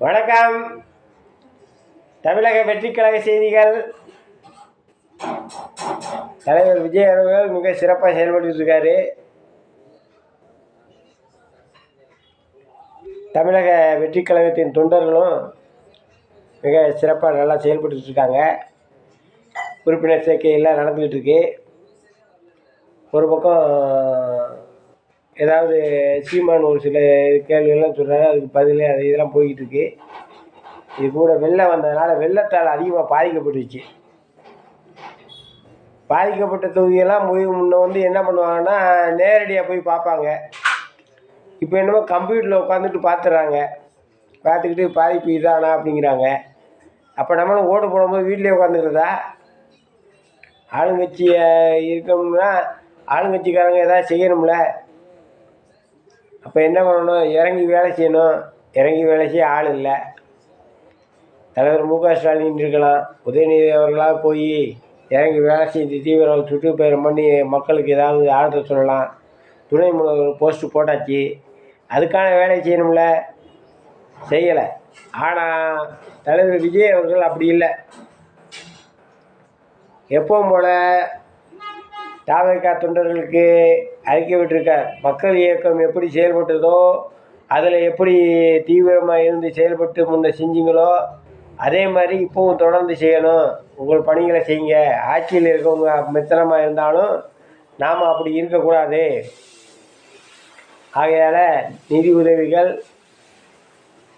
வணக்கம். தமிழக வெற்றிக்கழக செய்திகள். தலைவர் விஜய் அவர்கள் மிக சிறப்பாக செயல்பட்டு இருக்காரு தமிழக வெற்றிக்கழகத்தின் தொண்டர்களும் மிக சிறப்பாக நல்லா செயல்பட்டு இருக்காங்க உறுப்பினர் சேர்க்கை எல்லாம் நடந்துக்கிட்டு இருக்கு ஒரு பக்கம் ஏதாவது சீமான் ஒரு சில கேள்விகள்லாம் சொல்கிறாரு அதுக்கு பதில் அது இதெல்லாம் போய்கிட்டு இருக்கு இது கூட வெள்ளம் வந்ததுனால வெள்ளத்தால் அதிகமாக பாதிக்கப்பட்டுச்சு பாதிக்கப்பட்ட தொகுதியெல்லாம் போய் முன்ன வந்து என்ன பண்ணுவாங்கன்னா நேரடியாக போய் பார்ப்பாங்க. இப்போ என்னமோ கம்ப்யூட்டரில் உட்காந்துட்டு பார்த்துறாங்க பார்த்துக்கிட்டு பாதிப்பு இதானா அப்படிங்கிறாங்க. அப்போ நம்மளும் ஓட்டு போடும்போது வீட்டிலே உட்காந்துக்கிறதா? ஆளுங்கட்சியை இருக்கணும்னா ஆளுங்கட்சிக்காரங்க எதாவது செய்யணும்ல. அப்போ என்ன பண்ணணும்? இறங்கி வேலை செய்யணும். இறங்கி வேலை செய்ய ஆள் இல்லை. தலைவர் மு க ஸ்டாலின் இருக்கலாம். உதயநிதி அவர்களாக போய் இறங்கி வேலை செஞ்சு தீவிர சுற்றுப்பயணம் பண்ணி மக்களுக்கு ஏதாவது ஆறுதல் சொல்லலாம். துணை முதல்வர் போஸ்ட்டு போட்டாச்சு. அதுக்கான வேலையை செய்யணும்ல? செய்யலை. ஆனால் தலைவர் விஜய் அவர்கள் அப்படி இல்லை. எப்பவும் போல் தாவக தொண்டர்களுக்கு அறிக்கை விட்டிருக்கார் மக்கள் இயக்கம் எப்படி செயல்பட்டதோ அதில் எப்படி தீவிரமாக இருந்து செயல்பட்டு முன்ன செஞ்சீங்களோ அதே மாதிரி இப்போவும் தொடர்ந்து செய்யணும். உங்கள் பணிகளை செய்யுங்க. ஆட்சியில் இருக்கவங்க மித்திரமாக இருந்தாலும் நாம் அப்படி இருக்கக்கூடாது. ஆகையால் நிதி உதவிகள்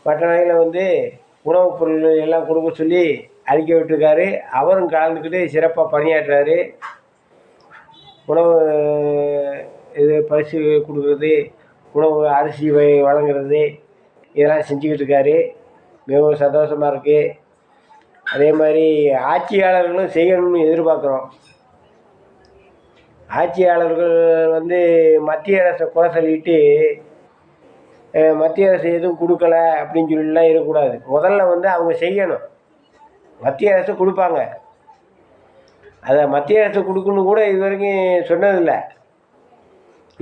மற்ற வகையில் வந்து உணவுப் பொருள் எல்லாம் கொடுக்க சொல்லி அறிக்கை விட்டுருக்காரு. அவரும் கலந்துக்கிட்டு சிறப்பாக பணியாற்றுறாரு. உணவு இது பரிசு கொடுக்குறது உணவு அரிசி வை வழங்குறது இதெல்லாம் செஞ்சுக்கிட்டு இருக்காரு. மிகவும் சந்தோஷமாக இருக்குது அதே மாதிரி ஆட்சியாளர்களும் செய்யணும்னு எதிர்பார்க்குறோம். ஆட்சியாளர்கள் வந்து மத்திய அரசை குறை சொல்லிட்டு மத்திய அரசு எதுவும் கொடுக்கல அப்படின்னு சொல்லிலாம் இருக்கக்கூடாது. முதல்ல வந்து அவங்க செய்யணும். மத்திய அரசு கொடுப்பாங்க. அதை மத்திய அரசு கொடுக்கணும் கூட இது வரைக்கும் சொன்னதில்லை.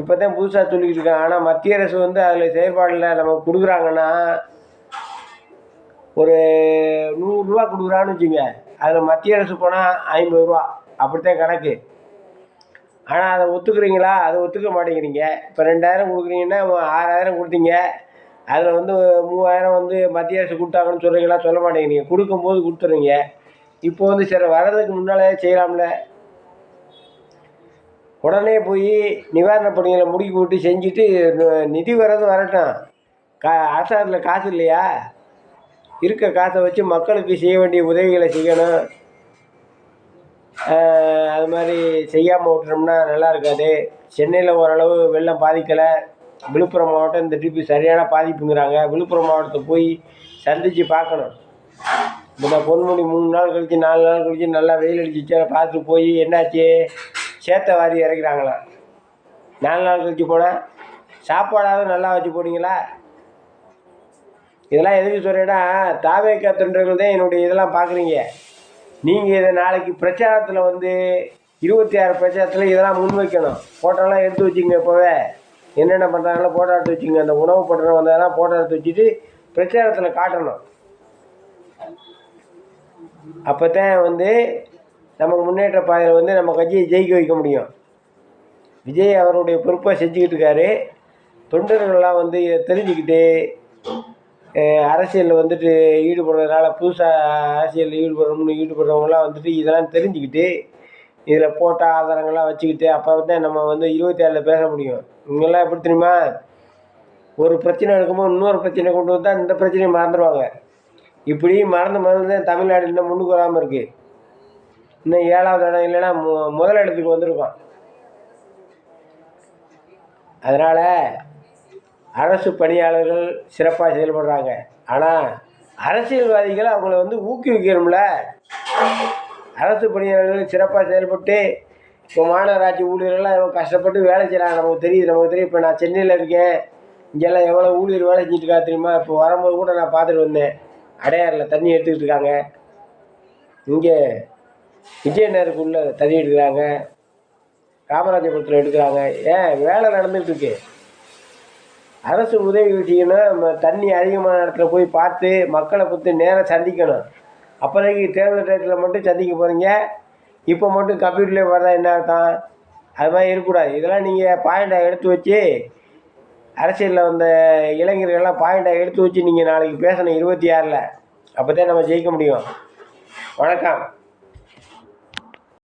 இப்போ தான் புதுசாக சொல்லிக்கிட்டு இருக்காங்க. ஆனால் மத்திய அரசு வந்து அதில் செயல்பாடில் நம்ம கொடுக்குறாங்கன்னா ஒரு நூறுரூவா கொடுக்குறான்னு வச்சுங்க. அதில் மத்திய அரசு போனால் ஐம்பது ரூபா. அப்படித்தான் கணக்கு. ஆனால் அதை ஒத்துக்கிறீங்களா? அதை ஒத்துக்க மாட்டேங்கிறீங்க. இப்போ ரெண்டாயிரம் கொடுக்குறீங்கன்னா ஆறாயிரம் கொடுத்தீங்க. அதில் வந்து மூவாயிரம் வந்து மத்திய அரசு கொடுத்தாங்கன்னு சொல்கிறீங்களா சொல்ல மாட்டேங்கிறீங்க. கொடுக்கும்போது கொடுத்துறீங்க இப்போ வந்து சரி வர்றதுக்கு முன்னாலே செய்யலாம்ல. உடனே போய் நிவாரணப் பணிகளை முடிக்கி விட்டு செஞ்சுட்டு நு- நிதி வர்றது வரட்டும். கா அரசாங்கத்தில் காசு இல்லையா? இருக்க காசை வச்சு மக்களுக்கு செய்ய வேண்டிய உதவிகளை செய்யணும். அது மாதிரி செய்யாமல் விட்டுறோம்னா நல்லா இருக்காது. சென்னையில் ஓரளவு வெள்ளம் பாதிக்கலை. விழுப்புரம் மாவட்டம் இந்த ட்ரிப்பு சரியான பாதிப்புங்கிறாங்க. விழுப்புரம் மாவட்டத்தை போய் சந்தித்து பார்க்கணும். இந்த பொன்முடி மூணு நாள் கழிச்சு நாலு நாள் கழிச்சு நல்லா வெயில் அடிச்சிச்சு அதை பார்த்துட்டு போய் என்னாச்சு? சேத்த வாரி இறக்குறாங்களா? நாலு நாள் கழிச்சு போனால் சாப்பாடாவது நல்லா வச்சு போனீங்களா இதெல்லாம் எதுக்கு சொல்கிறேன்னா தாவேக்கா தொண்டர்கள் தான் என்னுடைய இதெல்லாம் பார்க்குறீங்க. நீங்கள் இதை நாளைக்கு பிரச்சாரத்தில் வந்து இருபத்தி ஆறு பிரச்சாரத்தில் இதெல்லாம் முன்வைக்கணும். ஃபோட்டோலாம் எடுத்து வச்சுங்க இப்போவே. என்னென்ன பண்ணுறாங்களோ ஃபோட்டோ எடுத்து வச்சுங்க அந்த உணவு பட்டம் வந்ததெல்லாம் ஃபோட்டோ எடுத்து வச்சுட்டு பிரச்சாரத்தில் காட்டணும். அப்போ தான் வந்து நமக்கு முன்னேற்ற பாதையில் வந்து நம்ம கட்சியை ஜெயிக்க வைக்க முடியும். விஜய் அவருடைய பொறுப்பை செஞ்சுக்கிட்டு இருக்காரு. தொண்டர்கள்லாம் வந்து தெரிஞ்சுக்கிட்டு அரசியலில் வந்துட்டு ஈடுபடுறதுனால புதுசாக அரசியலில் ஈடுபடுறோம்னு ஈடுபடுறவங்களாம் வந்துட்டு இதெல்லாம் தெரிஞ்சுக்கிட்டு இதில் போட்ட ஆதாரங்கள்லாம் வச்சுக்கிட்டு அப்போ தான் நம்ம வந்து இருபத்தி ஏழில் பேச முடியும். இவங்கெல்லாம் எப்படி தெரியுமா? ஒரு பிரச்சனை எடுக்கும்போது இன்னொரு பிரச்சனை கொண்டு வந்தால் இந்த பிரச்சனையை மறந்துடுவாங்க இப்படி மறந்து மறந்து தான் தமிழ்நாடு இன்னும் முன்னுக்கு வராமல் இருக்குது இன்னும் ஏழாவது இடம் இல்லைன்னா மு முதல் இடத்துக்கு வந்திருக்கோம். அதனால் அரசு பணியாளர்கள் சிறப்பாக செயல்படுறாங்க. ஆனால் அரசியல்வாதிகள் அவங்கள வந்து ஊக்குவிக்கணும்ல. அரசு பணியாளர்கள் சிறப்பாக செயல்பட்டு இப்போ மாநகராட்சி ஊழியர்கள்லாம் எவ்வளோ கஷ்டப்பட்டு வேலை செய்கிறாங்க நமக்கு தெரியுது நமக்கு தெரியும். இப்போ நான் சென்னையில் இருக்கேன். இங்கெல்லாம் எவ்வளோ ஊழியர் வேலை செஞ்சுட்டு இருக்கா தெரியுமா? இப்போ வரும்போது கூட நான் பார்த்துட்டு வந்தேன். அடையாறில் தண்ணி எடுத்துக்கிட்டு இருக்காங்க. இங்கே விஜயநகருக்குள்ளே தண்ணி எடுக்கிறாங்க. காமராஜபுரத்தில் எடுக்கிறாங்க. ஏன் வேலை நடந்துகிட்ருக்கு. அரசு உதவி செய்யணும் தண்ணி அதிகமான இடத்துல போய் பார்த்து மக்களை பற்றி நேராக சந்திக்கணும். அப்போதைக்கு தேர்தல் டயத்தில் மட்டும் சந்திக்க போகிறீங்க இப்போ மட்டும் கம்ப்யூட்டர்லேயே வர்றதா என்ன அர்த்தம்? அது மாதிரி இருக்கக்கூடாது. இதெல்லாம் நீங்கள் பாயிண்டாக எடுத்து வச்சு அரசியலில் வந்த இளைஞர்கள்லாம் பாயிண்டாக எடுத்து வச்சு நீங்கள் நாளைக்கு பேசணும் இருபத்தி ஆறில். அப்போ தான் நம்ம ஜெயிக்க முடியும். வணக்கம்.